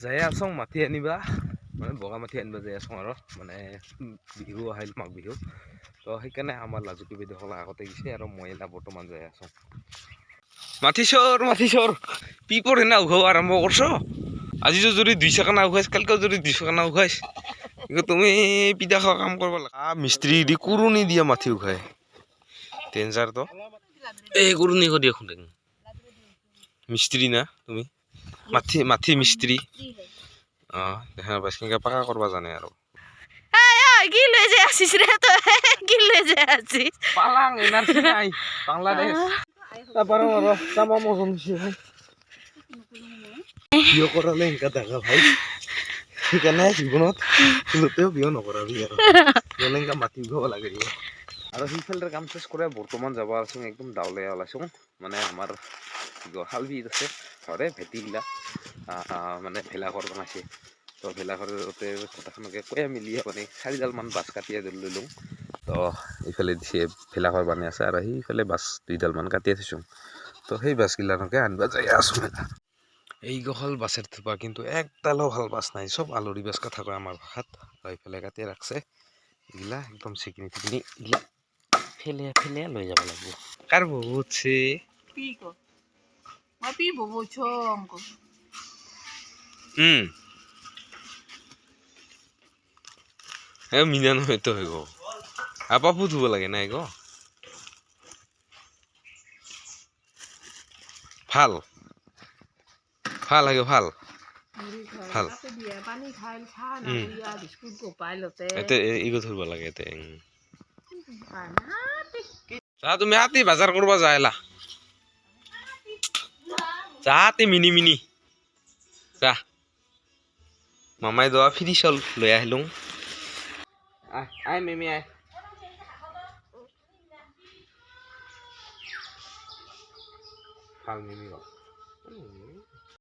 যাই আছোঁ মাতি আনিবা। মানে বগা মাটি আনিব যাই আছোঁ আৰু মানে বিহু আহিল মাঘ বিহু। তো সেইকাৰণে আমাৰ লাজুকী বাইদেউসকল আগতে গৈছে আৰু মই এতিয়া বৰ্তমান যাই আছোঁ মাতিছৰ মাতিছৰ পিপৰ এনে উঘাব আৰম্ভ কৰছ। আজিতো যদি দুইশ কানা উঘাইছ, কালিকেও যদি দুইশ কানা উঘাইছ। তুমি পিঠা খোৱা কাম কৰিব লাগে। মিস্ত্ৰী দি কুৰুনি দিয়ে মাটি উঘাই। ডেঞ্জাৰটো এই কুৰুনি কৰি দিয়ে খুন্দে মিস্ত্ৰী না, তুমি? মাটি মাটি মিস্ত্ৰী। অঁ দেখা পাইছ কেনেকৈ পাকা কৰিব জানে আৰু কি লৈ যাই আছিস রে তো কি লৈ যাই আছিস। পালাং এনার্জি নাই বাংলাদেশ। তারপরে ওরা তামা মজন ভাই। বিয়ে করালে এনেকা দেখা ভাই। সেইকাৰণে জীৱনত কোনোতেও বিয়ে নকৰাবি আৰু এনেকা মাতি উঠাব লাগে আৰু সেইফালে কাম চেচ কৰে বৰ্তমান যাব আছোঁ একদম ডাৱলে ওলাইছোঁ মানে আমাৰ হাল বিত আছে ঘৰে ভেটিগিলা মানে ভেলাঘৰ বনাইছে। তো ভেলাঘৰতে কথাখনকে কৈ মিলি মানে চাৰিডালমান বাছ কাটি লৈ লওঁ। তো এইফালে দিছে ভেলাঘৰ বানি আছে আৰু সেইফালে বাছ দুইডালমান কাটি থৈছোঁ। তো সেই বাছগিলানকে আনিব যাই আছোঁ মেলা এই গহল বাছের থোপা কিন্তু একডালও ভালো বাছ নাই সব আলুরি বাছ কথা কয় আমার ভাষাত। এইফালে কাটিয়ে রাখছে এগুলা একদম চিকনি চিকনি এগুলা ফেলে ফেলে লৈ যাব লাগিব। কাৰ বহুত ছে পি চম কো উম এ মিনা নহয় তো হৈ গ'ল আপা ফুট হ'ব লাগে নাই গ ভালো ভালো লাগে ভালো ভালো। পানী খাই চা। নাইয়া বিস্কুট গোপাই লতে এতে ইগো ধৰিব লাগে এতে উম। তুমি হাতী বজাৰ কৰিব যাইলা যা হাতী মিনি মিনি যা। মামাই দোৱা ফিরি চল, লৈ আহিলোঁ। আহ আই মেমি আই ভালো মিমি